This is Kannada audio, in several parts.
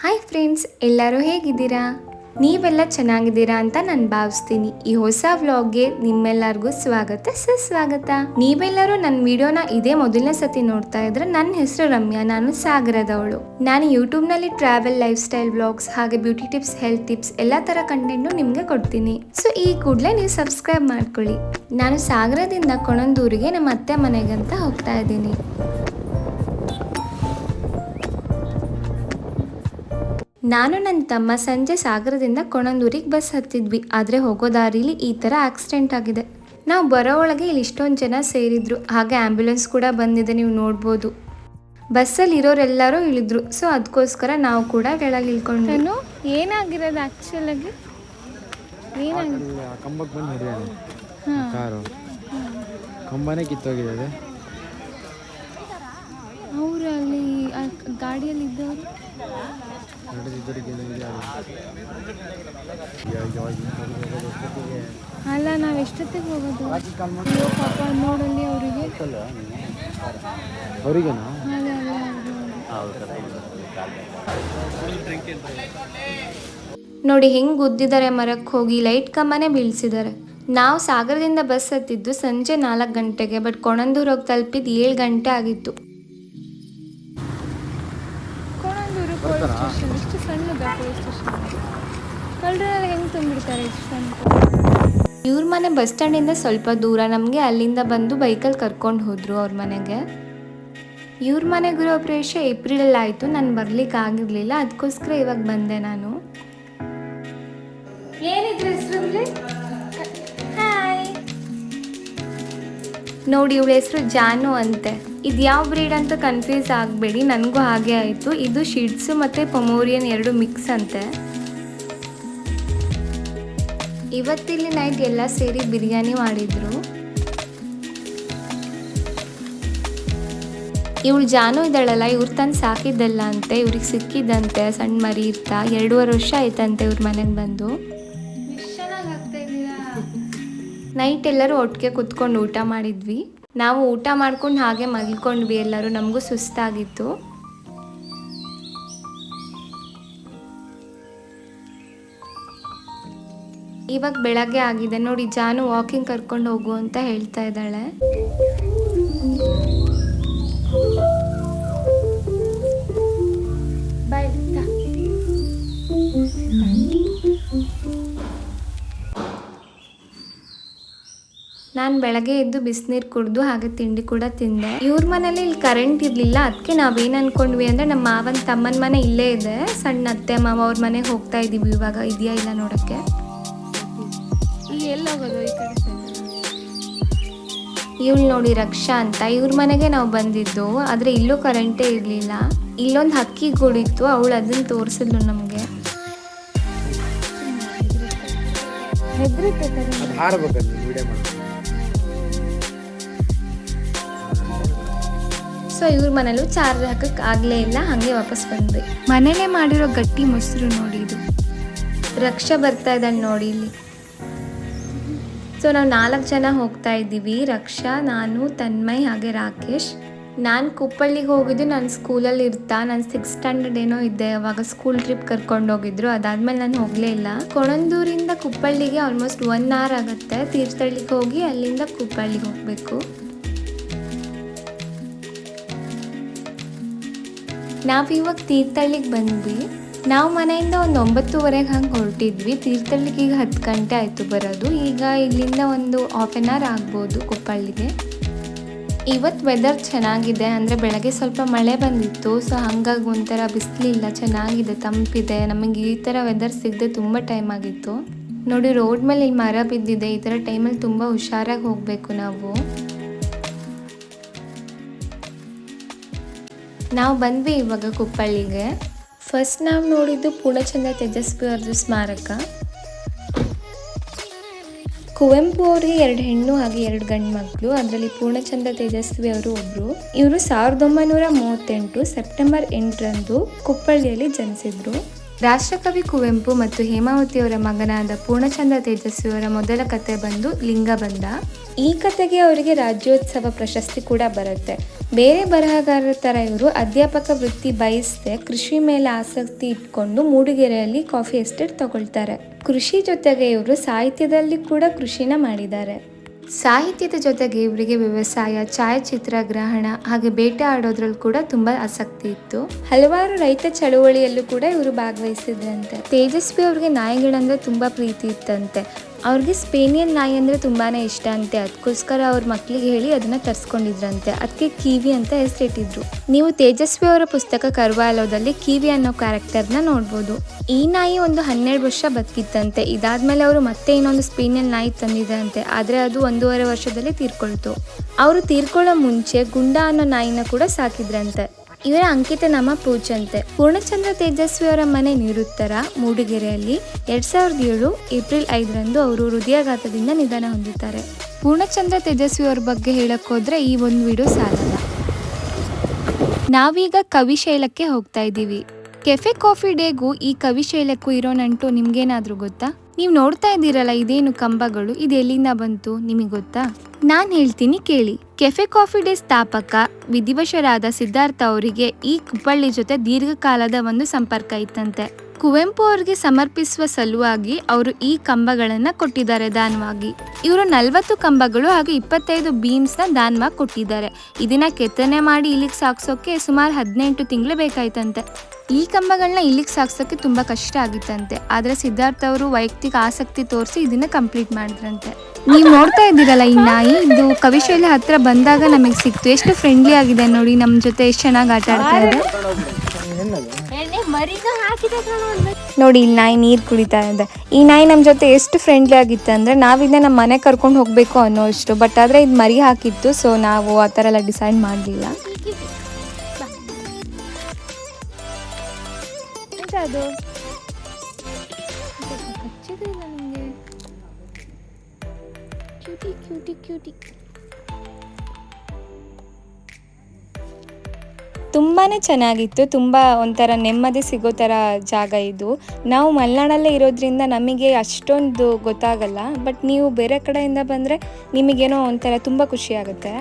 ಹಾಯ್ ಫ್ರೆಂಡ್ಸ್ ಎಲ್ಲರೂ ಹೇಗಿದ್ದೀರಾ? ನೀವೆಲ್ಲ ಚೆನ್ನಾಗಿದ್ದೀರಾ ಅಂತ ನಾನು ಭಾವಿಸ್ತೀನಿ. ಈ ಹೊಸ ವ್ಲಾಗ್ಗೆ ನಿಮ್ಮೆಲ್ಲರಿಗೂ ಸ್ವಾಗತ, ಸುಸ್ವಾಗತ. ನೀವೆಲ್ಲರೂ ನನ್ನ ವಿಡಿಯೋನ ಇದೇ ಮೊದಲನೇ ಸತಿ ನೋಡ್ತಾ ಇದ್ರೆ ನನ್ನ ಹೆಸರು ರಮ್ಯಾ, ನಾನು ಸಾಗರದವಳು. ನಾನು ಯೂಟ್ಯೂಬ್ನಲ್ಲಿ ಟ್ರಾವೆಲ್ ಲೈಫ್ ಸ್ಟೈಲ್ ವ್ಲಾಗ್ಸ್ ಹಾಗೆ ಬ್ಯೂಟಿ ಟಿಪ್ಸ್ ಹೆಲ್ತ್ ಟಿಪ್ಸ್ ಎಲ್ಲ ಥರ ಕಂಟೆಂಟ್ನು ನಿಮಗೆ ಕೊಡ್ತೀನಿ. ಸೊ ಈ ಕೂಡಲೇ ನೀವು ಸಬ್ಸ್ಕ್ರೈಬ್ ಮಾಡ್ಕೊಳ್ಳಿ. ನಾನು ಸಾಗರದಿಂದ ಕೊಣಂದೂರಿಗೆ ನಮ್ಮ ಅತ್ತೆ ಮನೆಗಂತ ಹೋಗ್ತಾ ಇದ್ದೀನಿ. ನಾನು ನನ್ನ ತಮ್ಮ ಸಂಜೆ ಸಾಗರದಿಂದ ಕೊಣಂದೂರಿಗೆ ಬಸ್ ಹತ್ತಿದ್ವಿ. ಆದರೆ ಹೋಗೋ ದಾರಿಲಿ ಈ ಥರ ಆಕ್ಸಿಡೆಂಟ್ ಆಗಿದೆ. ನಾವು ಬರೋ ಒಳಗೆ ಇಲ್ಲಿ ಇಷ್ಟೊಂದು ಜನ ಸೇರಿದ್ರು. ಹಾಗೆ ಆ್ಯಂಬುಲೆನ್ಸ್ ಕೂಡ ಬಂದಿದೆ ನೀವು ನೋಡ್ಬೋದು. ಬಸ್ಸಲ್ಲಿ ಇರೋರೆಲ್ಲರೂ ಇಳಿದ್ರು. ಸೊ ಅದಕ್ಕೋಸ್ಕರ ನಾವು ಕೂಡ ಕೆಳಗೆ ಇಳ್ಕೊಂಡು ನಾನು ಏನಾಗಿರೋದು ಆ್ಯಕ್ಚುಲಾಗಿ ಕಾರು. ಕಂಬನೇ ಕಿತ್ತೋಗಿದೆ ಅವರು ಅಲ್ಲಿ ಗಾಡಿಯಲ್ಲಿ ಇದ್ದವರು? ಅಲ್ಲ ನಾವು ಎಷ್ಟೊತ್ತಿಗೆ ಹೋಗೋದು? ಅಯ್ಯೋ ಪಾಪ ನೋಡಲ್ಲಿ ಅವರಿಗೆ. ಅವರಿಗೆ ಅದೇ ಅಲ್ಲ ನೋಡಿ ಹೆಂಗೆ ಗುದ್ದಿದ್ದಾರೆ ಮರಕ್ಕೆ ಹೋಗಿ ಲೈಟ್ ಕಂಬನೇ ಬೀಳ್ಸಿದ್ದಾರೆ. ನಾವು ಸಾಗರದಿಂದ ಬಸ್ ಹತ್ತಿದ್ದು ಸಂಜೆ ನಾಲ್ಕು ಗಂಟೆಗೆ ಬಟ್ ಕೊಣಂದೂರು ಹೋಗಿ ತಲುಪಿದ್ದು ಏಳು ಗಂಟೆ ಆಗಿತ್ತು. Konandur police station police station ಕಳ್ಳರೆಲ್ಲ ಹೆಂಗೆ ತುಂಬಿಡ್ತಾರೆ ಇವ್ರ ಮನೆ ಬಸ್ ಸ್ಟ್ಯಾಂಡಿಂದ ಸ್ವಲ್ಪ ದೂರ ನಮಗೆ ಅಲ್ಲಿಂದ ಬಂದು ಬೈಕಲ್ಲಿ ಕರ್ಕೊಂಡು ಹೋದರು ಅವ್ರ ಮನೆಗೆ. ಇವ್ರ ಮನೆ ಗೃಹ ಪ್ರವೇಶ ಏಪ್ರಿಲಲ್ಲಿ ಆಯಿತು ನಾನು ಬರ್ಲಿಕ್ಕೆ ಆಗಿರಲಿಲ್ಲ ಅದಕ್ಕೋಸ್ಕರ ಇವಾಗ ಬಂದೆ ನಾನು. ಏನಿದ್ರೆ ಹೆಸರು ನೋಡಿ, ಇವಳ ಹೆಸರು ಜಾನು ಅಂತೆ. ಇದು ಯಾವ ಬ್ರೀಡ್ ಅಂತ ಕನ್ಫ್ಯೂಸ್ ಆಗಬೇಡಿ, ನನಗೂ ಹಾಗೆ ಆಯಿತು. ಇದು ಶಿಡ್ಸು ಮತ್ತು ಪಮೋರಿಯನ್ ಎರಡು ಮಿಕ್ಸ್ ಅಂತೆ. ಇವತ್ತಿಲ್ಲಿ ನೈಟ್ ಎಲ್ಲ ಸೇರಿ ಬಿರಿಯಾನಿ ಮಾಡಿದ್ರು. ಇವಳು ಜಾನು ಇದ್ದಾಳಲ್ಲ, ಇವ್ರು ತಂದು ಸಾಕಿದ್ದಲ್ಲ ಅಂತೆ, ಇವ್ರಿಗೆ ಸಿಕ್ಕಿದ್ದಂತೆ, ಸಣ್ಣ ಮರಿ ಇರ್ತಾ ಎರಡೂವರೆ ವರ್ಷ ಆಯ್ತಂತೆ ಇವ್ರ ಮನೆಗೆ ಬಂದು. ನೈಟ್ ಎಲ್ಲರೂ ಒಟ್ಟಿಗೆ ಕುತ್ಕೊಂಡು ಊಟ ಮಾಡಿದ್ವಿ. ನಾವು ಊಟ ಮಾಡ್ಕೊಂಡು ಹಾಗೆ ಮಲ್ಕೊಂಡ್ವಿ, ಎಲ್ಲರೂ ನಮಗೂ ಸುಸ್ತಾಗಿತ್ತು. ಇವಾಗ ಬೆಳಗ್ಗೆ ಆಗಿದೆ. ನೋಡಿ, ಜಾನು ವಾಕಿಂಗ್ ಕರ್ಕೊಂಡು ಹೋಗು ಅಂತ ಹೇಳ್ತಾ ಇದ್ದಾಳೆ. ನಾನು ಬೆಳಗ್ಗೆ ಎದ್ದು ಬಿಸಿನೀರು ಕುಡಿದು ಹಾಗೆ ತಿಂಡಿ ಕೂಡ ತಿಂದೆ. ಇವ್ರ ಮನೇಲಿ ಇಲ್ಲಿ ಕರೆಂಟ್ ಇರಲಿಲ್ಲ ಅದಕ್ಕೆ ನಾವೇನು ಅನ್ಕೊಂಡ್ವಿ ಅಂದರೆ ನಮ್ಮ ಮಾವನ ತಮ್ಮನ ಮನೆ ಇಲ್ಲೇ ಇದೆ. ಸಣ್ಣ ಅತ್ತೆ ಮಾವ ಅವ್ರ ಮನೆಗೆ ಹೋಗ್ತಾ ಇದ್ದೀವಿ ಇವಾಗ ಇದೆಯಾ ಇಲ್ಲ ನೋಡೋಕ್ಕೆ. ಇವ್ಳು ಎಲ್ಲಿ ಹೋಗೋದು ಈ ಕಡೆ side? ಇವಳು ನೋಡಿ ರಕ್ಷಾ ಅಂತ. ಇವ್ರ ಮನೆಗೆ ನಾವು ಬಂದಿದ್ದು ಆದರೆ ಇಲ್ಲೂ ಕರೆಂಟೇ ಇರಲಿಲ್ಲ. ಇಲ್ಲೊಂದು ಹಕ್ಕಿ ಗೂಡಿತ್ತು ಅವಳು ಅದನ್ನು ತೋರಿಸಿದ್ಲು ನಮಗೆ. ಹೆದ್ರುತ್ತೆ ಸೊ ಇವ್ರ ಮನೇಲೂ ಚಾರ್ಜ್ ಹಾಕಕ್ಕೆ ಆಗಲೇ ಇಲ್ಲ, ಹಾಗೆ ವಾಪಸ್ ಬಂದ್ವಿ. ಮನೇಲೆ ಮಾಡಿರೋ ಗಟ್ಟಿ ಮೊಸರು ನೋಡಿ ಇದು. ರಕ್ಷಾ ಬರ್ತಾ ಇದ್ದಾಳೆ ನೋಡಿ ಇಲ್ಲಿ. ಸೊ ನಾವು ನಾಲ್ಕು ಜನ ಹೋಗ್ತಾ ಇದ್ದೀವಿ, ರಕ್ಷಾ, ನಾನು, ತನ್ಮಯ್, ಹಾಗೆ ರಾಕೇಶ್. ನಾನು ಕುಪ್ಪಳ್ಳಿಗೆ ಹೋಗಿದ್ದು ನಾನು ಸ್ಕೂಲಲ್ಲಿ ಇರ್ತಾ, ನಾನು ಸಿಕ್ಸ್ ಸ್ಟ್ಯಾಂಡರ್ಡ್ ಏನೋ ಇದ್ದೆ, ಅವಾಗ ಸ್ಕೂಲ್ ಟ್ರಿಪ್ ಕರ್ಕೊಂಡು ಹೋಗಿದ್ರು, ಅದಾದ್ಮೇಲೆ ನಾನು ಹೋಗಲೇ ಇಲ್ಲ. ಕೊಣಂದೂರಿಂದ ಕುಪ್ಪಳ್ಳಿಗೆ ಆಲ್ಮೋಸ್ಟ್ ಒನ್ ಅವರ್ ಆಗುತ್ತೆ, ತೀರ್ಥಹಳ್ಳಿಗೆ ಹೋಗಿ ಅಲ್ಲಿಂದ ಕುಪ್ಪಳ್ಳಿಗೆ ಹೋಗಬೇಕು. ನಾವು ಇವಾಗ ತೀರ್ಥಹಳ್ಳಿಗೆ ಬಂದ್ವಿ. ನಾವು ಮನೆಯಿಂದ ಒಂದು ಒಂಬತ್ತುವರೆಗೆ ಹಂಗೆ ಹೊರಟಿದ್ವಿ. ತೀರ್ಥಳ್ಳಿಗೆ ಈಗ ಹತ್ತು ಗಂಟೆ ಆಯಿತು ಬರೋದು. ಈಗ ಇಲ್ಲಿಂದ ಒಂದು ಹಾಫ್ ಆನ್ ಅವರ್ ಆಗ್ಬೋದು ಕೊಪ್ಪಳ್ಳಿಗೆ. ಇವತ್ತು ವೆದರ್ ಚೆನ್ನಾಗಿದೆ. ಅಂದರೆ ಬೆಳಗ್ಗೆ ಸ್ವಲ್ಪ ಮಳೆ ಬಂದಿತ್ತು. ಸೊ ಹಾಗಾಗಿ ಒಂಥರ ಬಿಸಿಲಿಲ್ಲ. ಚೆನ್ನಾಗಿದೆ, ತಂಪಿದೆ. ನಮಗೆ ಈ ಥರ ವೆದರ್ ಸಿಗದೆ ತುಂಬ ಟೈಮ್ ಆಗಿತ್ತು. ನೋಡಿ ರೋಡ್ ಮೇಲೆ ಇಲ್ಲಿ ಮರ ಬಿದ್ದಿದೆ. ಈ ಥರ ಟೈಮಲ್ಲಿ ತುಂಬ ಹುಷಾರಾಗಿ ಹೋಗಬೇಕು ನಾವು. ನಾವು ಬಂದ್ವಿ ಇವಾಗ ಕುಪ್ಪಳ್ಳಿಗೆ. ಫಸ್ಟ್ ನಾವು ನೋಡಿದ್ದು ಪೂರ್ಣಚಂದ್ರ ತೇಜಸ್ವಿ ಅವ್ರದ್ದು ಸ್ಮಾರಕ. ಕುವೆಂಪು ಅವರಿಗೆ ಎರಡು ಹೆಣ್ಣು ಹಾಗೆ ಎರಡು ಗಂಡು ಮಕ್ಕಳು ಅದರಲ್ಲಿ ಪೂರ್ಣಚಂದ್ರ ತೇಜಸ್ವಿ ಅವರು ಒಬ್ಬರು ಇವರು ಸಾವಿರದ ಒಂಬೈನೂರ ಮೂವತ್ತೆಂಟು ಸೆಪ್ಟೆಂಬರ್ ಎಂಟರಂದು ಕುಪ್ಪಳ್ಳಿಯಲ್ಲಿ ಜನಿಸಿದ್ರು. ರಾಷ್ಟ್ರಕವಿ ಕುವೆಂಪು ಮತ್ತು ಹೇಮಾವತಿಯವರ ಮಗನಾದ ಪೂರ್ಣಚಂದ್ರ ತೇಜಸ್ವಿಯವರ ಮೊದಲ ಕತೆ ಬಂದು ಲಿಂಗಬಂಧ. ಈ ಕತೆಗೆ ಅವರಿಗೆ ರಾಜ್ಯೋತ್ಸವ ಪ್ರಶಸ್ತಿ ಕೂಡ ಬರುತ್ತೆ. ಬೇರೆ ಬರಹಗಾರರ ಥರ ಇವರು ಅಧ್ಯಾಪಕ ವೃತ್ತಿ ಬಯಸದೆ ಕೃಷಿ ಮೇಲೆ ಆಸಕ್ತಿ ಇಟ್ಕೊಂಡು ಮೂಡಿಗೆರೆಯಲ್ಲಿ ಕಾಫಿ ಎಸ್ಟೇಟ್ ತಗೊಳ್ತಾರೆ. ಕೃಷಿ ಜೊತೆಗೆ ಇವರು ಸಾಹಿತ್ಯದಲ್ಲಿ ಕೂಡ ಕೃಷಿನ ಮಾಡಿದ್ದಾರೆ. ಸಾಹಿತ್ಯದ ಜೊತೆಗೆ ಇವರಿಗೆ ವ್ಯವಸಾಯ, ಛಾಯಾಚಿತ್ರ ಗ್ರಹಣ ಹಾಗೆ ಬೇಟೆ ಆಡೋದ್ರಲ್ಲಿ ಕೂಡ ತುಂಬಾ ಆಸಕ್ತಿ ಇತ್ತು. ಹಲವಾರು ರೈತ ಚಳುವಳಿಯಲ್ಲೂ ಕೂಡ ಇವರು ಭಾಗವಹಿಸಿದ್ರಂತೆ. ತೇಜಸ್ವಿ ಅವ್ರಿಗೆ ನಾಯಿಗಳಂದ್ರೆ ತುಂಬಾ ಪ್ರೀತಿ ಇತ್ತಂತೆ. ಅವ್ರಿಗೆ ಸ್ಪೇನಿಯನ್ ನಾಯಿ ಅಂದರೆ ತುಂಬಾ ಇಷ್ಟ ಅಂತೆ. ಅದಕ್ಕೋಸ್ಕರ ಅವ್ರ ಮಕ್ಕಳಿಗೆ ಹೇಳಿ ಅದನ್ನು ತರಿಸ್ಕೊಂಡಿದ್ರಂತೆ. ಅದಕ್ಕೆ ಕಿವಿ ಅಂತ ಹೆಸರಿಟ್ಟಿದ್ರು ನೀವು ತೇಜಸ್ವಿ ಅವರ ಪುಸ್ತಕ ಕರ್ವಾಲೋದಲ್ಲಿ ಕಿವಿ ಅನ್ನೋ ಕ್ಯಾರೆಕ್ಟರ್ನ ನೋಡ್ಬೋದು. ಈ ನಾಯಿ ಒಂದು ಹನ್ನೆರಡು ವರ್ಷ ಬದುಕಿತ್ತಂತೆ. ಇದಾದ್ಮೇಲೆ ಅವರು ಮತ್ತೆ ಇನ್ನೊಂದು ಸ್ಪೇನಿಯನ್ ನಾಯಿ ತಂದಿದ್ರಂತೆ. ಆದರೆ ಅದು ಒಂದೂವರೆ ವರ್ಷದಲ್ಲಿ ತೀರ್ಕೊಳ್ತು. ಅವರು ತೀರ್ಕೊಳ್ಳೋ ಮುಂಚೆ ಗುಂಡ ಅನ್ನೋ ನಾಯಿನ ಕೂಡ ಸಾಕಿದ್ರಂತೆ. ಇವರ ಅಂಕಿತ ನಾಮ ಪೂಜಂತೆ. ಪೂರ್ಣಚಂದ್ರ ತೇಜಸ್ವಿ ಅವರ ಮನೆ ನಿರುತ್ತರ ಮೂಡಿಗೆರೆಯಲ್ಲಿ ಎರಡ್ ಸಾವಿರದ ಏಳು ಏಪ್ರಿಲ್ ಐದರಂದು ಅವರು ಹೃದಯಾಘಾತದಿಂದ ನಿಧನ ಹೊಂದಿದ್ದಾರೆ. ಪೂರ್ಣಚಂದ್ರ ತೇಜಸ್ವಿ ಅವರ ಬಗ್ಗೆ ಹೇಳಕ್ಕೋದ್ರೆ ಈ ಒಂದು ವಿಡಿಯೋ ಸಾಲಲ್ಲ. ನಾವೀಗ ಕವಿಶೈಲಕ್ಕೆ ಹೋಗ್ತಾ ಇದ್ದೀವಿ. ಕೆಫೆ ಕಾಫಿ ಡೇಗೂ ಈ ಕವಿಶೈಲಕ್ಕೂ ಇರೋ ನಂಟು ನಿಮ್ಗೇನಾದ್ರೂ ಗೊತ್ತಾ? ನೀವು ನೋಡ್ತಾ ಇದ್ದೀರಲ್ಲ ಇದೇನು ಕಂಬಗಳು? ಇದು ಎಲ್ಲಿಂದ ಬಂತು? ನಿಮಗೆ ಗೊತ್ತಾ? ನಾನು ಹೇಳ್ತೀನಿ ಕೇಳಿ. ಕೆಫೆ ಕಾಫಿ ಡೇ ಸ್ಥಾಪಕ ವಿಧಿವಶರಾದ ಸಿದ್ಧಾರ್ಥ ಅವರಿಗೆ ಈ ಕುಪ್ಪಳ್ಳಿ ಜೊತೆ ದೀರ್ಘಕಾಲದ ಒಂದು ಸಂಪರ್ಕ ಇತ್ತಂತೆ. ಕುವೆಂಪು ಅವರಿಗೆ ಸಮರ್ಪಿಸುವ ಸಲುವಾಗಿ ಅವರು ಈ ಕಂಬಗಳನ್ನ ಕೊಟ್ಟಿದ್ದಾರೆ ದಾನವಾಗಿ. ಇವರು ನಲ್ವತ್ತು ಕಂಬಗಳು ಹಾಗೂ ಇಪ್ಪತ್ತೈದು ಬೀಮ್ಸ್ನ ದಾನವಾಗಿ ಕೊಟ್ಟಿದ್ದಾರೆ. ಇದನ್ನ ಕೆತ್ತನೆ ಮಾಡಿ ಇಲ್ಲಿಗೆ ಸಾಕ್ಸೋಕೆ ಸುಮಾರು ಹದಿನೆಂಟು ತಿಂಗಳು ಬೇಕಾಯ್ತಂತೆ. ಈ ಕಂಬಗಳನ್ನ ಇಲ್ಲಿಗೆ ಸಾಗಿಸೋಕ್ಕೆ ತುಂಬ ಕಷ್ಟ ಆಗಿತ್ತಂತೆ. ಆದ್ರೆ ಸಿದ್ಧಾರ್ಥ ಅವರು ವೈಯಕ್ತಿಕ ಆಸಕ್ತಿ ತೋರಿಸಿ ಇದನ್ನ ಕಂಪ್ಲೀಟ್ ಮಾಡಿದ್ರಂತೆ. ನೀವು ನೋಡ್ತಾ ಇದ್ದೀರಲ್ಲ ಈ ನಾಯಿ? ಇದು ಕವಿಶೈಲಿ ಹತ್ರ ಬಂದಾಗ ನಮಗೆ ಸಿಕ್ತು. ಎಷ್ಟು ಫ್ರೆಂಡ್ಲಿ ಆಗಿದೆ ನೋಡಿ ನಮ್ಮ ಜೊತೆ ಎಷ್ಟು ಚೆನ್ನಾಗಿ ಆಟ ಆಡ್ತಾ ಇದೆ. ನೋಡಿ, ಇಲ್ಲಿ ನಾಯಿ ನೀರು ಕುಡಿತಾ ಇದೆ. ಈ ನಾಯಿ ನಮ್ಮ ಜೊತೆ ಎಷ್ಟು ಫ್ರೆಂಡ್ಲಿ ಆಗಿತ್ತು ಅಂದರೆ ನಾವಿಂದ ನಮ್ಮ ಮನೆ ಕರ್ಕೊಂಡು ಹೋಗಬೇಕು ಅನ್ನೋ ಅಷ್ಟು ಬಟ್ ಆದರೆ ಇದು ಮರಿ ಹಾಕಿತ್ತು ಸೊ ನಾವು ಆ ಥರ ಎಲ್ಲ ಡಿಸೈಡ್ ಮಾಡಲಿಲ್ಲ. ಅದು? ಹಚ್ಚಿದ್ರಿಲ್ಲ ನನಗೆ ಕ್ಯೂಟಿ ಕ್ಯೂಟಿ ಕ್ಯೂಟಿ ತುಂಬಾ ಚೆನ್ನಾಗಿತ್ತು. ತುಂಬ ಒಂಥರ ನೆಮ್ಮದಿ ಸಿಗೋ ಥರ ಜಾಗ ಇದು. ನಾವು ಮಲೆನಾಡಲ್ಲೇ ಇರೋದ್ರಿಂದ ನಮಗೆ ಅಷ್ಟೊಂದು ಗೊತ್ತಾಗಲ್ಲ. ಬಟ್ ನೀವು ಬೇರೆ ಕಡೆಯಿಂದ ಬಂದರೆ ನಿಮಗೇನೋ ಒಂಥರ ತುಂಬ ಖುಷಿ ಆಗುತ್ತೆ.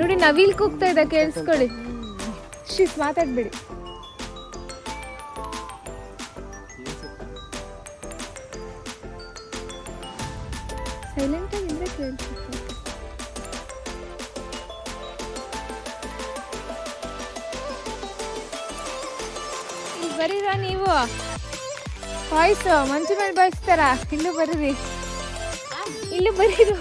ನೋಡಿ ನವಿಲ್ ಕೂಗ್ತಾ ಇದೆ ಕೇಳಿಸ್ಕೊಳ್ಳಿ. ಶೀಸ್ ಮಾತಾಡ್ಬೇಡಿ. ಸೈಲೆಂಟ್ ಆಗಿದ್ರೆ ಕೇಳಿಸುತ್ತೆ ಇಲ್ಲಿ ಬರೀರ ನೀವು? ವಾಯ್ಸ್ ಮಂಚು ಮೇಲೆ ಬಾಯಿಸ್ತಾರ? ಇಲ್ಲೂ ಬರೀರಿ. ಇಲ್ಲೂ ಬರೀರು.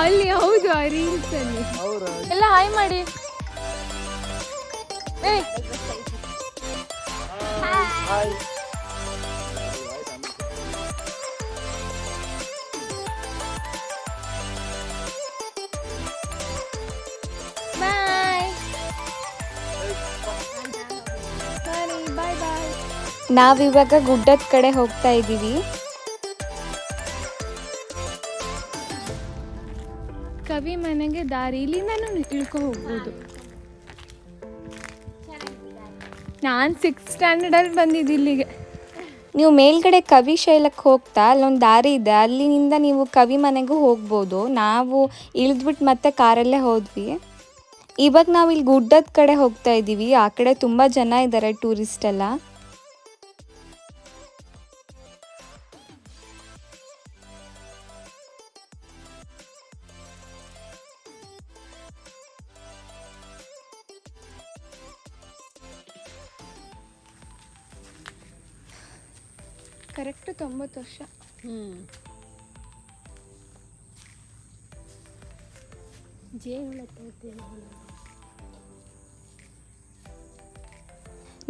ಅಲ್ಲಿ ಹೌದು ಆ ರೀಲ್ಸ್ ಅಲ್ಲಿ. ಎಲ್ಲ ಹಾಯ್ ಮಾಡಿ. ಏಯ್. ಬಾಯ್ ನಾವಿವಾಗ ಗುಡ್ಡದ ಕಡೆ ಹೋಗ್ತಾ ಇದ್ದೀವಿ ಕವಿ ಮನೆಗೆ ದಾರಿಲಿ ನಾನು ಇಳ್ಕೊ ಹೋಗ್ಬೋದು. ನಾನು ಸಿಕ್ಸ್ ಸ್ಟ್ಯಾಂಡರ್ಡಲ್ಲಿ ಬಂದಿದ್ದು ಇಲ್ಲಿಗೆ. ನೀವು ಮೇಲ್ಗಡೆ ಕವಿ ಶೈಲಕ್ಕೆ ಹೋಗ್ತಾ, ಅಲ್ಲೊಂದು ದಾರಿ ಇದೆ, ಅಲ್ಲಿನಿಂದ ನೀವು ಕವಿ ಮನೆಗೂ ಹೋಗ್ಬೋದು. ನಾವು ಇಳಿದ್ಬಿಟ್ಟು ಮತ್ತೆ ಕಾರಲ್ಲೇ ಹೋದ್ವಿ. ಇವಾಗ ನಾವು ಇಲ್ಲಿ ಗುಡ್ಡದ ಕಡೆ ಹೋಗ್ತಾ ಇದ್ದೀವಿ ಆ ಕಡೆ ತುಂಬ ಜನ ಇದ್ದಾರೆ ಟೂರಿಸ್ಟ್ ಎಲ್ಲ. ಕರೆಕ್ಟ್ ತೊಂಬತ್ತು ವರ್ಷ.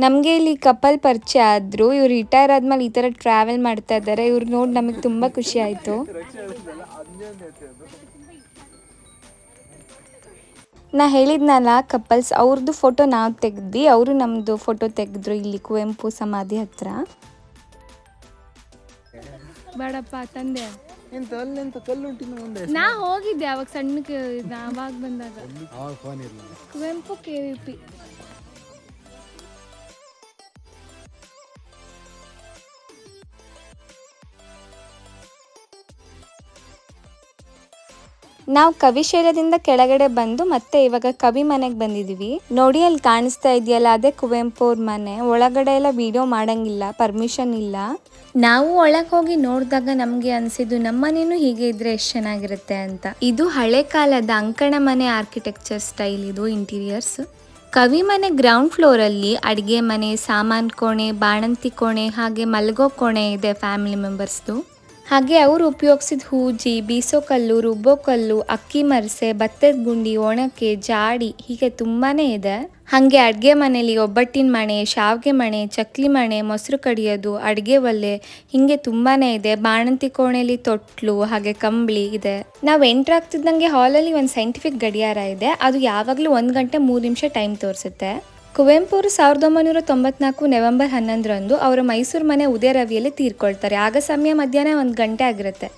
ನಮಗೆ ಇಲ್ಲಿ ಕಪಲ್ ಪರಿಚಯ ಆದರು ಇವ್ರು ರಿಟೈರ್ ಆದ್ಮೇಲೆ ಈ ಥರ ಟ್ರಾವೆಲ್ ಮಾಡ್ತಾ ಇದ್ದಾರೆ. ಇವ್ರು ನೋಡಿ ನಮಗೆ ತುಂಬ ಖುಷಿ ಆಯಿತು. ನಾ ಹೇಳಿದ್ನಲ್ಲ ಕಪಲ್ಸ್ ಅವ್ರದ್ದು ಫೋಟೋ ನಾವು ತೆಗೆದ್ವಿ. ಅವರು ನಮ್ಮದು ಫೋಟೋ ತೆಗೆದ್ರು ಇಲ್ಲಿ ಕುವೆಂಪು ಸಮಾಧಿ ಹತ್ರ. ಬೇಡಪ್ಪ ತಂದೆ. ಎಂತ ಅಲ್ಲಿ ಎಂತ ಮುಂದೆ. ನಾ ಹೋಗಿದ್ದೆ ಅವಾಗ ಸಣ್ಣಕ್ಕೆ ಅವಾಗ ಬಂದಾಗ. ಅವಾಗ ಫೋನ್ ಇರಲಿಲ್ಲ. ಕುವೆಂಪು ಕೆ ವಿ ಪಿ ನಾವು ಕವಿಶೈಲದಿಂದ ಕೆಳಗಡೆ ಬಂದು ಮತ್ತೆ ಇವಾಗ ಕವಿ ಮನೆಗೆ ಬಂದಿದೀವಿ. ನೋಡಿ ಅಲ್ಲಿ ಕಾಣಿಸ್ತಾ ಇದೆಯಲ್ಲ, ಅದೇ ಕುವೆಂಪು ಅವ್ರ ಮನೆ. ಒಳಗಡೆ ಎಲ್ಲ ವಿಡಿಯೋ ಮಾಡಂಗಿಲ್ಲ ಪರ್ಮಿಷನ್ ಇಲ್ಲ. ನಾವು ಒಳಗೆ ಹೋಗಿ ನೋಡಿದಾಗ ನಮಗೆ ಅನಿಸಿದ್ದು, ನಮ್ಮ ಮನೇನು ಹೀಗೆ ಇದ್ರೆ ಎಷ್ಟು ಚೆನ್ನಾಗಿರುತ್ತೆ ಅಂತ. ಇದು ಹಳೆ ಕಾಲದ ಅಂಕಣ ಮನೆ ಆರ್ಕಿಟೆಕ್ಚರ್ ಸ್ಟೈಲ್ ಇದು ಇಂಟೀರಿಯರ್ಸ್ ಕವಿ ಮನೆ ಗ್ರೌಂಡ್ ಫ್ಲೋರ್ ಅಲ್ಲಿ ಅಡಿಗೆ ಮನೆ, ಸಾಮಾನ್ ಕೋಣೆ, ಬಾಣಂತಿ ಕೋಣೆ, ಹಾಗೆ ಮಲಗೋ ಕೋಣೆ ಇದೆ ಫ್ಯಾಮಿಲಿ ಮೆಂಬರ್ಸ್ದು ಹಾಗೆ ಅವರು ಉಪಯೋಗಿಸಿದ ಹೂಜಿ ಬೀಸೋ ಕಲ್ಲು ರುಬ್ಬೋ ಕಲ್ಲು ಅಕ್ಕಿ ಮರಸೆ, ಭತ್ತದ ಗುಂಡಿ, ಒಣಕೆ, ಜಾಡಿ ಹೀಗೆ ತುಂಬಾ ಇದೆ. ಹಾಗೆ ಅಡುಗೆ ಮನೆಯಲ್ಲಿ ಒಬ್ಬಟ್ಟಿನ ಮಣೆ, ಶಾವ್ಗೆ ಮಣೆ, ಚಕ್ಲಿ ಮಣೆ, ಮೊಸರು ಕಡಿಯೋದು, ಅಡುಗೆ ಒಲೆ ಹಿಂಗೆ ತುಂಬಾ ಇದೆ. ಬಾಣಂತಿ ಕೋಣೆಯಲ್ಲಿ ತೊಟ್ಲು, ಹಾಗೆ ಕಂಬಳಿ ಇದೆ. ನಾವು ಎಂಟ್ರ್ ಆಗ್ತಿದ್ದಂಗೆ ಹಾಲಲ್ಲಿ ಒಂದು ಸೈಂಟಿಫಿಕ್ ಗಡಿಯಾರ ಇದೆ. ಅದು ಯಾವಾಗಲೂ ಒಂದು ಗಂಟೆ ಮೂರು ನಿಮಿಷ ಟೈಮ್ ತೋರಿಸುತ್ತೆ. ಕುವೆಂಪು ಅವರು ಸಾವಿರದ ಒಂಬೈನೂರ ತೊಂಬತ್ನಾಲ್ಕು ನವೆಂಬರ್ ಹನ್ನೊಂದರಂದು ಅವರ ಮೈಸೂರು ಮನೆ ಉದಯ ರವಿಯಲ್ಲಿ ತೀರ್ಕೊಳ್ತಾರೆ. ಆಗ ಸಮಯ ಮಧ್ಯಾಹ್ನ ಒಂದು ಗಂಟೆ ಆಗಿರುತ್ತೆ.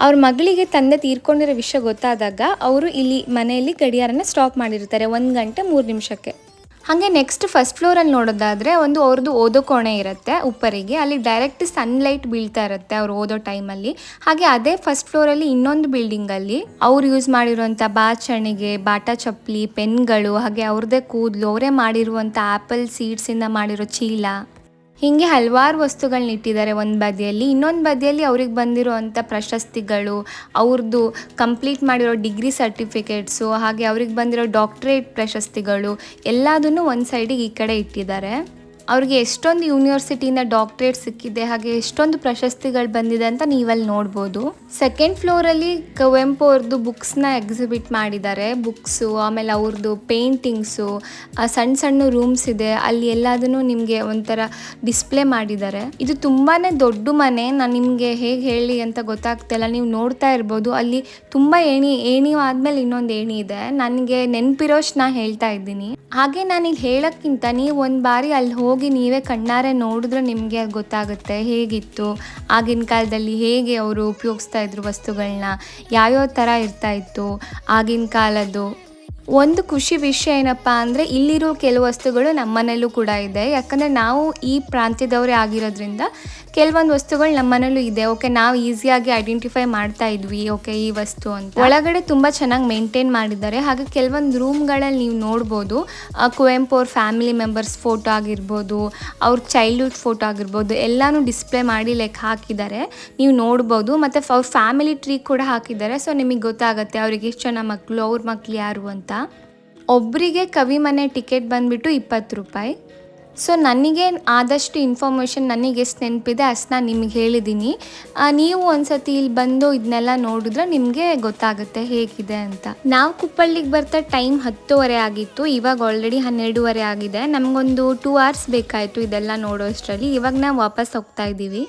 ಅವ್ರ ಮಗಳಿಗೆ ತಂದೆ ತೀರ್ಕೊಂಡಿರೋ ವಿಷಯ ಗೊತ್ತಾದಾಗ ಅವರು ಇಲ್ಲಿ ಮನೆಯಲ್ಲಿ ಗಡಿಯಾರನ ಸ್ಟಾಪ್ ಮಾಡಿರ್ತಾರೆ. ಒಂದು ಗಂಟೆ ಮೂರು ನಿಮಿಷಕ್ಕೆ. ಹಾಗೆ ನೆಕ್ಸ್ಟ್ ಫಸ್ಟ್ ಫ್ಲೋರಲ್ಲಿ ನೋಡೋದಾದರೆ ಒಂದು ಅವ್ರದ್ದು ಓದೋ ಕೋಣೆ ಇರುತ್ತೆ ಉಪ್ಪರಿಗೆ. ಅಲ್ಲಿ ಡೈರೆಕ್ಟ್ ಸನ್ಲೈಟ್ ಬೀಳ್ತಾ ಇರುತ್ತೆ ಅವ್ರು ಓದೋ ಟೈಮಲ್ಲಿ ಹಾಗೆ ಅದೇ ಫಸ್ಟ್ ಫ್ಲೋರಲ್ಲಿ ಇನ್ನೊಂದು ಬಿಲ್ಡಿಂಗಲ್ಲಿ ಅವ್ರು ಯೂಸ್ ಮಾಡಿರುವಂಥ ಬಾಚಣಿಗೆ, ಬಾಟಾ ಚಪ್ಪಲಿ ಪೆನ್ಗಳು ಹಾಗೆ ಅವ್ರದ್ದೇ ಕೂದಲು, ಅವರೇ ಮಾಡಿರುವಂಥ ಆ್ಯಪಲ್ ಸೀಡ್ಸಿಂದ ಮಾಡಿರೋ ಚೀಲ. ಹೀಗೆ ಹಲವಾರು ವಸ್ತುಗಳನ್ನ ಇಟ್ಟಿದ್ದಾರೆ ಒಂದು ಬದಿಯಲ್ಲಿ. ಇನ್ನೊಂದು ಬದಿಯಲ್ಲಿ ಅವ್ರಿಗೆ ಬಂದಿರುವಂಥ ಪ್ರಶಸ್ತಿಗಳು ಅವ್ರದ್ದು ಕಂಪ್ಲೀಟ್ ಮಾಡಿರೋ ಡಿಗ್ರಿ ಸರ್ಟಿಫಿಕೇಟ್ಸು, ಹಾಗೆ ಅವ್ರಿಗೆ ಬಂದಿರೋ ಡಾಕ್ಟ್ರೇಟ್ ಪ್ರಶಸ್ತಿಗಳು, ಎಲ್ಲದನ್ನು ಒಂದು ಸೈಡಿಗೆ ಈ ಕಡೆ ಇಟ್ಟಿದ್ದಾರೆ. ಅವ್ರಿಗೆ ಎಷ್ಟೊಂದು ಯೂನಿವರ್ಸಿಟಿಯಿಂದ ಡಾಕ್ಟ್ರೇಟ್ ಸಿಕ್ಕಿದೆ, ಹಾಗೆ ಎಷ್ಟೊಂದು ಪ್ರಶಸ್ತಿಗಳು ಬಂದಿದೆ ಅಂತ ನೀವಲ್ಲಿ ನೋಡ್ಬೋದು. ಸೆಕೆಂಡ್ ಫ್ಲೋರಲ್ಲಿ ಕುವೆಂಪು ಅವ್ರದ್ದು ಬುಕ್ಸ್ನ ಎಕ್ಸಿಬಿಟ್ ಮಾಡಿದ್ದಾರೆ. ಬುಕ್ಸು ಆಮೇಲೆ ಅವ್ರದ್ದು ಪೇಂಟಿಂಗ್ಸು ಸಣ್ಣ ಸಣ್ಣ ರೂಮ್ಸ್ ಇದೆ. ಅಲ್ಲಿ ಎಲ್ಲದನ್ನು ನಿಮಗೆ ಒಂಥರ ಡಿಸ್ಪ್ಲೇ ಮಾಡಿದ್ದಾರೆ. ಇದು ತುಂಬಾ ದೊಡ್ಡ ಮನೆ. ನಾನು ನಿಮಗೆ ಹೇಗೆ ಹೇಳಿ ಅಂತ ಗೊತ್ತಾಗ್ತಿಲ್ಲ ನೀವು ನೋಡ್ತಾ ಇರ್ಬೋದು. ಅಲ್ಲಿ ತುಂಬ ಏಣಿ ಏಣಿ ಆದಮೇಲೆ ಇನ್ನೊಂದು ಏಣಿ ಇದೆ. ನನಗೆ ನೆನಪಿರೋಷ್ಟು ನಾ ಹೇಳ್ತಾ ಇದ್ದೀನಿ. ಹಾಗೆ ನಾನು ಇಲ್ಲಿ ಹೇಳೋಕ್ಕಿಂತ ನೀವು ಒಂದು ಬಾರಿ ಅಲ್ಲಿ ಹೋಗಿ ನೀವೇ ಕಣ್ಣಾರೆ ನೋಡಿದ್ರೆ ನಿಮಗೆ ಗೊತ್ತಾಗುತ್ತೆ ಹೇಗಿತ್ತು, ಆಗಿನ ಕಾಲದಲ್ಲಿ ಹೇಗೆ ಅವರು ಉಪಯೋಗಿಸ್ತಾ ಇದ್ರು ವಸ್ತುಗಳನ್ನ ಯಾವ್ಯಾವ ಥರ ಇರ್ತಾ ಇತ್ತು, ಆಗಿನ ಕಾಲದ್ದು ಒಂದು ಖುಷಿ ವಿಷಯ ಏನಪ್ಪ ಅಂದರೆ ಇಲ್ಲಿರೋ ಕೆಲವು ವಸ್ತುಗಳು ನಮ್ಮ ಮನೇಲೂ ಕೂಡ ಇದೆ. ಯಾಕಂದರೆ ನಾವು ಈ ಪ್ರಾಂತ್ಯದವರೇ ಆಗಿರೋದ್ರಿಂದ ಕೆಲವೊಂದು ವಸ್ತುಗಳು ನಮ್ಮ ಮನೇಲೂ ಇದೆ. ಓಕೆ, ನಾವು ಈಸಿಯಾಗಿ ಐಡೆಂಟಿಫೈ ಮಾಡ್ತಾ ಇದ್ವಿ, ಓಕೆ, ಈ ವಸ್ತು ಅಂತ. ಒಳಗಡೆ ತುಂಬ ಚೆನ್ನಾಗಿ ಮೇಂಟೈನ್ ಮಾಡಿದ್ದಾರೆ. ಹಾಗೆ ಕೆಲವೊಂದು ರೂಮ್ಗಳಲ್ಲಿ ನೀವು ನೋಡ್ಬೋದು ಕುವೆಂಪು ಅವ್ರ ಫ್ಯಾಮಿಲಿ ಮೆಂಬರ್ಸ್ ಫೋಟೋ ಆಗಿರ್ಬೋದು, ಅವ್ರ ಚೈಲ್ಡ್ಹುಡ್ ಫೋಟೋ ಆಗಿರ್ಬೋದು, ಎಲ್ಲನೂ ಡಿಸ್ಪ್ಲೇ ಮಾಡಿ ಲೈಕ್ ಹಾಕಿದ್ದಾರೆ. ನೀವು ನೋಡ್ಬೋದು, ಮತ್ತು ಅವ್ರ ಫ್ಯಾಮಿಲಿ ಟ್ರೀ ಕೂಡ ಹಾಕಿದ್ದಾರೆ. ಸೊ ನಿಮಗೆ ಗೊತ್ತಾಗುತ್ತೆ ಅವ್ರಿಗೆ ಎಷ್ಟು ಜನ ಮಕ್ಕಳು ಅವ್ರ ಮಕ್ಕಳು ಯಾರು ಅಂತ. ಒಬ್ಬರಿಗೆ ಕವಿ ಮನೆ ಟಿಕೆಟ್ ಬಂದುಬಿಟ್ಟು ಇಪ್ಪತ್ತು ರೂಪಾಯಿ. ಸೊ ನನಗೆ ಆದಷ್ಟು ಇನ್ಫಾರ್ಮೇಷನ್ ನನಗೆ ಎಷ್ಟು ನೆನಪಿದೆ ಅಷ್ಟು ನಾನು ನಿಮಗೆ ಹೇಳಿದ್ದೀನಿ. ನೀವು ಒಂದ್ಸತಿ ಇಲ್ಲಿ ಬಂದು ಇದನ್ನೆಲ್ಲ ನೋಡಿದ್ರೆ ನಿಮಗೆ ಗೊತ್ತಾಗುತ್ತೆ ಹೇಗಿದೆ ಅಂತ. ನಾವು ಕುಪ್ಪಳ್ಳಿಗೆ ಬರ್ತಾ ಟೈಮ್ ಹತ್ತುವರೆ ಆಗಿತ್ತು, ಇವಾಗ ಆಲ್ರೆಡಿ ಹನ್ನೆರಡೂವರೆ ಆಗಿದೆ. ನಮಗೊಂದು ಟೂ ಅವರ್ಸ್ ಬೇಕಾಯಿತು ಇದೆಲ್ಲ ನೋಡೋ ಅಷ್ಟರಲ್ಲಿ ಇವಾಗ ನಾವು ವಾಪಸ್ ಹೋಗ್ತಾ ಇದ್ದೀವಿ.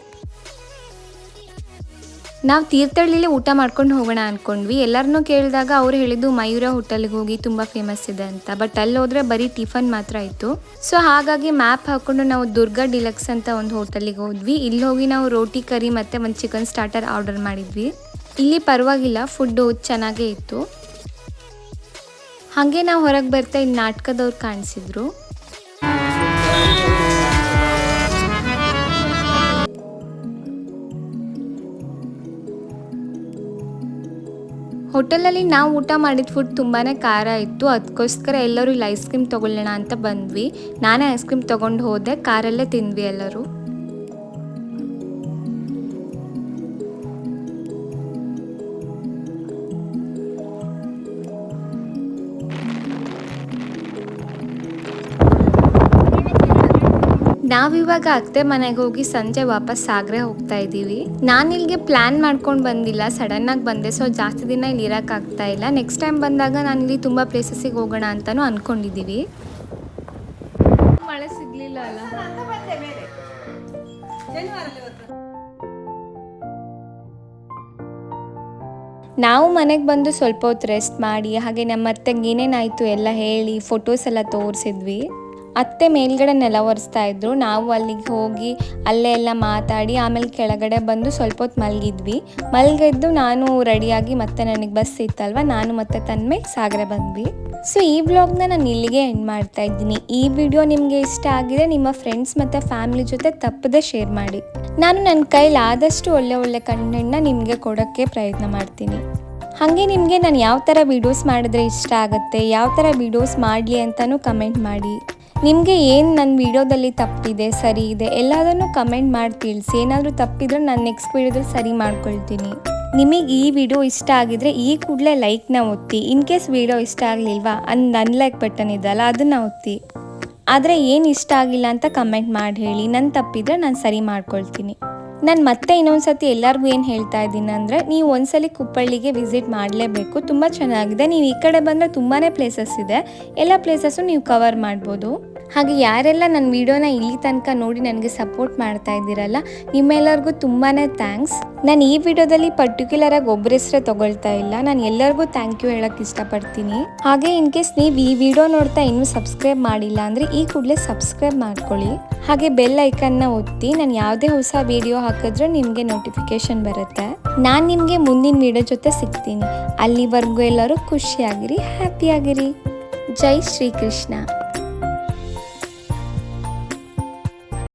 ನಾವು ತೀರ್ಥಹಳ್ಳಿಲಿ ಊಟ ಮಾಡ್ಕೊಂಡು ಹೋಗೋಣ ಅನ್ಕೊಂಡ್ವಿ. ಎಲ್ಲರನ್ನೂ ಕೇಳಿದಾಗ ಅವ್ರು ಹೇಳಿದ್ದು ಮಯೂರ ಹೋಟೆಲ್ಗೆ ಹೋಗಿ ತುಂಬ ಫೇಮಸ್ ಇದೆ ಅಂತ. ಬಟ್ ಅಲ್ಲಿ ಹೋದ್ರೆ ಬರೀ ಟಿಫನ್ ಮಾತ್ರ ಇತ್ತು ಸೊ ಹಾಗಾಗಿ ಮ್ಯಾಪ್ ಹಾಕೊಂಡು ನಾವು ದುರ್ಗಾ ಡಿಲಕ್ಸ್ ಅಂತ ಒಂದು ಹೋಟೆಲಿಗೆ ಹೋದ್ವಿ. ಇಲ್ಲಿ ಹೋಗಿ ನಾವು ರೋಟಿ, ಕರಿ ಮತ್ತು ಒಂದು ಚಿಕನ್ ಸ್ಟಾರ್ಟರ್ ಆರ್ಡರ್ ಮಾಡಿದ್ವಿ. ಇಲ್ಲಿ ಪರವಾಗಿಲ್ಲ ಫುಡ್ಡು ಚೆನ್ನಾಗೇ ಇತ್ತು. ಹಾಗೆ ನಾವು ಹೊರಗೆ ಬರ್ತಾ ಇಲ್ಲಿ ನಾಟಕದವ್ರು ಕಾಣಿಸಿದ್ರು. ಹೋಟೆಲಲ್ಲಿ ನಾವು ಊಟ ಮಾಡಿದ ಫುಡ್ ತುಂಬಾ ಖಾರ ಇತ್ತು. ಅದಕ್ಕೋಸ್ಕರ ಎಲ್ಲರೂ ಇಲ್ಲಿ ಐಸ್ ಕ್ರೀಮ್ ತೊಗೊಳ್ಳೋಣ ಅಂತ ಬಂದ್ವಿ. ನಾನೇ ಐಸ್ ಕ್ರೀಮ್ ತೊಗೊಂಡು ಹೋದೆ, ಕಾರಲ್ಲೇ ತಿಂದ್ವಿ ಎಲ್ಲರೂ. ನಾವಿವಾಗ ಅತ್ತೆ ಮನೆಗೆ ಹೋಗಿ ಸಂಜೆ ವಾಪಸ್ ಸಾಗರೆ ಹೋಗ್ತಾ ಇದ್ದೀವಿ. ನಾನು ಇಲ್ಲಿಗೆ ಪ್ಲ್ಯಾನ್ ಮಾಡ್ಕೊಂಡು ಬಂದಿಲ್ಲ. ಸಡನ್ ಆಗಿ ಬಂದೆ. ಸೊ ಜಾಸ್ತಿ ದಿನ ಇಲ್ಲಿ ಇರೋಕ್ಕಾಗ್ತಾ ಇಲ್ಲ. ನೆಕ್ಸ್ಟ್ ಟೈಮ್ ಬಂದಾಗ ನಾನು ಇಲ್ಲಿ ತುಂಬ ಪ್ಲೇಸಸ್ಸಿಗೆ ಹೋಗೋಣ ಅಂತಲೂ ಅಂದ್ಕೊಂಡಿದ್ದೀವಿ ಮಳೆ ಸಿಗ್ಲಿಲ್ಲ ಅಲ್ಲ? ನಾವು ಮನೆಗೆ ಬಂದು ಸ್ವಲ್ಪ ಹೊತ್ತು ರೆಸ್ಟ್ ಮಾಡಿ ಹಾಗೆ ನಮ್ಮ ಅತ್ತೆಗೆ ಏನೇನಾಯಿತು ಎಲ್ಲ ಹೇಳಿ ಫೋಟೋಸ್ ಎಲ್ಲ ತೋರಿಸಿದ್ವಿ. ಅತ್ತೆ ಮೇಲ್ಗಡೆ ನೆಲ ಒರೆಸ್ತಾ ಇದ್ರು. ನಾವು ಅಲ್ಲಿಗೆ ಹೋಗಿ ಅಲ್ಲೇ ಎಲ್ಲ ಮಾತಾಡಿ ಆಮೇಲೆ ಕೆಳಗಡೆ ಬಂದು ಸ್ವಲ್ಪ ಹೊತ್ತು ಮಲಗಿದ್ವಿ. ಮಲಗಿದ್ದು ನಾನು ರೆಡಿಯಾಗಿ ಮತ್ತೆ ನನಗೆ ಬಸ್ ಇತ್ತಲ್ವ? ನಾನು ಮತ್ತೆ ತನ್ಮೆ ಸಾಗರ ಬಂದ್ವಿ. ಸೊ ಈ ವ್ಲಾಗ್ನ ನಾನು ಇಲ್ಲಿಗೆ ಎಂಡ್ ಮಾಡ್ತಾ ಇದ್ದೀನಿ. ಈ ವಿಡಿಯೋ ನಿಮಗೆ ಇಷ್ಟ ಆಗಿದೆ ನಿಮ್ಮ ಫ್ರೆಂಡ್ಸ್ ಮತ್ತು ಫ್ಯಾಮಿಲಿ ಜೊತೆ ತಪ್ಪದೆ ಶೇರ್ ಮಾಡಿ. ನಾನು ನನ್ನ ಕೈಲಿ ಆದಷ್ಟು ಒಳ್ಳೆ ಒಳ್ಳೆ ಕಂಟೆಂಟ್ನ ನಿಮಗೆ ಕೊಡೋಕ್ಕೆ ಪ್ರಯತ್ನ ಮಾಡ್ತೀನಿ. ಹಾಗೆ ನಿಮಗೆ ನಾನು ಯಾವ ಥರ ವೀಡಿಯೋಸ್ ಮಾಡಿದ್ರೆ ಇಷ್ಟ ಆಗುತ್ತೆ, ಯಾವ ಥರ ವೀಡಿಯೋಸ್ ಮಾಡಲಿ ಅಂತಲೂ ಕಮೆಂಟ್ ಮಾಡಿ. ನಿಮಗೆ ಏನು ನನ್ನ ವಿಡಿಯೋದಲ್ಲಿ ತಪ್ಪಿದೆ, ಸರಿ ಇದೆ, ಎಲ್ಲದನ್ನು ಕಮೆಂಟ್ ಮಾಡಿ ತಿಳಿಸಿ. ಏನಾದರೂ ತಪ್ಪಿದ್ರೆ ನಾನು ನೆಕ್ಸ್ಟ್ ವಿಡಿಯೋದಲ್ಲಿ ಸರಿ ಮಾಡ್ಕೊಳ್ತೀನಿ. ನಿಮಗೆ ಈ ವಿಡಿಯೋ ಇಷ್ಟ ಆಗಿದ್ರೆ ಈ ಕೂಡಲೇ ಲೈಕ್ನ ಒತ್ತಿ. ಇನ್ ಕೇಸ್ ವಿಡಿಯೋ ಇಷ್ಟ ಆಗಲಿಲ್ವಾ? ನನ್ನ ಅನ್ಲೈಕ್ ಬಟನ್ ಇದೆಯಲ್ಲ, ಅದನ್ನು ಒತ್ತಿ. ಆದರೆ ಏನು ಇಷ್ಟ ಆಗಿಲ್ಲ ಅಂತ ಕಮೆಂಟ್ ಮಾಡಿ ಹೇಳಿ. ನನ್ನ ತಪ್ಪಿದ್ರೆ ನಾನು ಸರಿ ಮಾಡ್ಕೊಳ್ತೀನಿ. ನಾನು ಮತ್ತೆ ಇನ್ನೊಂದು ಸತಿ ಎಲ್ಲರಿಗೂ ಏನು ಹೇಳ್ತಾ ಇದ್ದೀನಿ ಅಂದರೆ, ನೀವು ಒಂದ್ಸಲಿ ಕುಪ್ಪಳ್ಳಿಗೆ ವಿಸಿಟ್ ಮಾಡಲೇಬೇಕು. ತುಂಬ ಚೆನ್ನಾಗಿದೆ. ನೀವು ಈ ಕಡೆ ಬಂದರೆ ತುಂಬಾ ಪ್ಲೇಸಸ್ ಇದೆ. ಎಲ್ಲ ಪ್ಲೇಸಸ್ಸು ನೀವು ಕವರ್ ಮಾಡ್ಬೋದು. ಹಾಗೆ ಯಾರೆಲ್ಲ ನನ್ನ ವಿಡಿಯೋನ ಇಲ್ಲಿ ತನಕ ನೋಡಿ ನನಗೆ ಸಪೋರ್ಟ್ ಮಾಡ್ತಾ ಇದ್ದೀರಲ್ಲ, ನಿಮ್ಮೆಲ್ಲರಿಗೂ ತುಂಬಾ ಥ್ಯಾಂಕ್ಸ್ ನಾನು ಈ ವಿಡಿಯೋದಲ್ಲಿ ಪರ್ಟಿಕ್ಯುಲರಾಗಿ ಒಬ್ಬರ ಹೆಸರೇ ತಗೊಳ್ತಾ ಇಲ್ಲ. ನಾನು ಎಲ್ಲರಿಗೂ ಥ್ಯಾಂಕ್ ಯು ಹೇಳಕ್ ಇಷ್ಟಪಡ್ತೀನಿ. ಹಾಗೆ ಇನ್ ಕೇಸ್ ನೀವು ಈ ವಿಡಿಯೋ ನೋಡ್ತಾ ಇನ್ನೂ ಸಬ್ಸ್ಕ್ರೈಬ್ ಮಾಡಿಲ್ಲ ಅಂದ್ರೆ ಈ ಕೂಡಲೇ ಸಬ್ಸ್ಕ್ರೈಬ್ ಮಾಡ್ಕೊಳ್ಳಿ. ಹಾಗೆ ಬೆಲ್ ಐಕನ್ನ ಒತ್ತಿ ನಾನು ಯಾವುದೇ ಹೊಸ ವಿಡಿಯೋ ಹಾಕಿದ್ರೂ ನಿಮಗೆ ನೋಟಿಫಿಕೇಶನ್ ಬರುತ್ತೆ. ನಾನು ನಿಮಗೆ ಮುಂದಿನ ವಿಡಿಯೋ ಜೊತೆ ಸಿಗ್ತೀನಿ. ಅಲ್ಲಿವರೆಗೂ ಎಲ್ಲರೂ ಖುಷಿಯಾಗಿರಿ ಹ್ಯಾಪಿಯಾಗಿರಿ ಜೈ ಶ್ರೀಕೃಷ್ಣ.